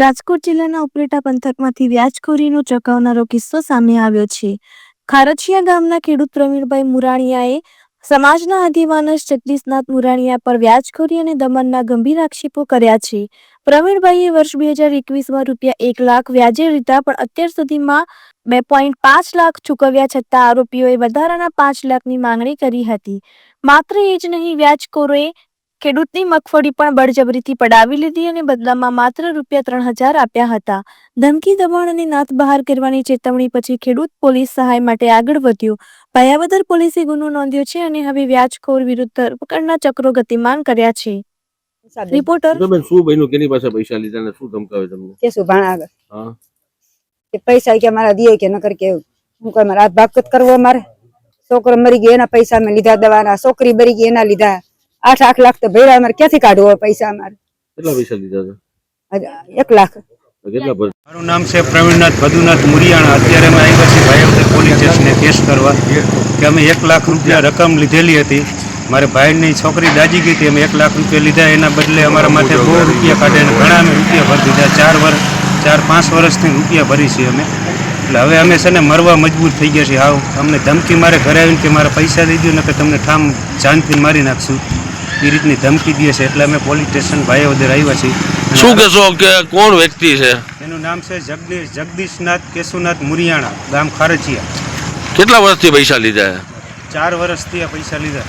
રાજકોટ જિલ્લાના ઉપલેટા પંથકમાંથી વ્યાજખોરીનો ચકાવનારો કિસ્સો સામે આવ્યો છે. ખારચિયા ગામના ખેડૂત પ્રવીણભાઈ મુરાણીયાએ સમાજના આગેવાન જગદીશનાથ મુરાણીયા પર વ્યાજખોરી અને દમનના ગંભીર આક્ષેપો કર્યા છે. પ્રવીણભાઈએ વર્ષ બે હજાર એકવીસમાં રૂપિયા એક લાખ વ્યાજે લીધા, પણ અત્યાર સુધીમાં બે પોઈન્ટ પાંચ લાખ ચૂકવ્યા છતાં આરોપીઓએ વધારાના પાંચ લાખની માંગણી કરી હતી. માત્ર એ જ નહીં, વ્યાજખોરોએ ખેડૂતની મગફળી પણ બળજબરીથી પડાવી લીધી અને બદલામાં માત્ર રૂપિયા ત્રણ હજાર આપ્યા હતા. ધમકી દબાણ અને નાથ બહાર કરવાની ચેતવણી પછી ખેડૂત પોલીસ સહાય માટે આગળ વધ્યો. પાયાવદર પોલીસે ગુનો નોંધ્યો છે અને હવે વ્યાજખોર વિરુદ્ધ ધરપકડના ચક્રો ગતિમાન કર્યા છે. રિપોર્ટર? શું બન્યું? કેની પાસે પૈસા લીધા ને શું ધમકાવે તમને? કે શું ભાણા આગળ? હા. કે પૈસા કે મારા દીએ કે નકર કે હું કઈ મારા હાથ ભાગ કરવો મારે છોકરો મરી ગયો એના પૈસા મેં લીધા દવાના. છોકરી મરી ગઈ એના લીધા. આઠ આઠ લાખ તો ભેળા અમારે. ક્યાંથી કાઢવો હોય પૈસા અમારે? કેટલા પૈસા લીધા હતા એક લાખ. તો કેટલા ભર મારું નામ છે પ્રવીણનાથ ભદુનાથ મુરિયાણા. અત્યારે અમે આવ્યા છીએ ભાઈ પોલીસ સ્ટેશને કેસ કરવા કે અમે એક લાખ રૂપિયા રકમ લીધેલી હતી. મારે ભાઈની છોકરી દાજી ગઈ હતી. અમે એક લાખ રૂપિયા લીધા. એના બદલે અમારા માથે બહુ રૂપિયા કાઢે અને ઘણા અમે રૂપિયા ભરી દીધા. ચાર વર્ષ ચાર પાંચ વર્ષથી રૂપિયા ભરી છીએ અમે. એટલે હવે અમે છે ને મરવા મજબૂર થઈ ગયા છીએ. હાવ અમને ધમકી મારે ઘરે આવીને કે મારા પૈસા દઈ દો ને કે તમને ઠામ જાનથી મારી નાખશું. એ રીતની ધમકી દે છે એટલે અમે પોલીસ સ્ટેશન ભાઈવદર આવ્યા છીએ. શું કહેશો કે કોણ વ્યક્તિ છે? એનું નામ છે જગદીશ જગદીશનાથ કેશુનાથ મુરિયાણા ગામ ખારચિયા કેટલા વર્ષથી પૈસા લીધા? ચાર વર્ષથી આ પૈસા લીધા.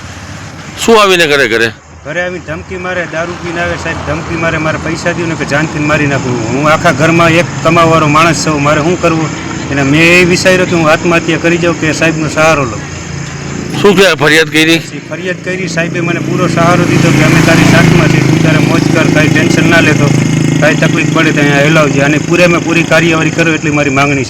શું આવીને કરે ઘરે? ઘરે આવી ધમકી મારે દારૂ પીને આવે સાહેબ ધમકી મારે મારે પૈસા દઉં ને કે જાનથી મારી નાખું. હું આખા ઘરમાં એક કમાવાળો માણસ છું મારે શું કરવું? એને મેં એ વિચાર્યું કે હું આત્મહત્યા કરી જાઉં કે સાહેબનો સહારો લઉં. શું કે ફરિયાદ કરી? ફરિયાદ કરી સાહેબે મને પૂરો સહારો દીધો કે અમે તારી સાથમાં છીએ. તું તારે મોજ કર, કાંઈ ટેન્શન ના લેતો કાંઈ તકલીફ પડે તો અહીંયા હેલાવજે અને પૂરે મેં પૂરી કાર્યવાહી કરો એટલી મારી માંગણી છે.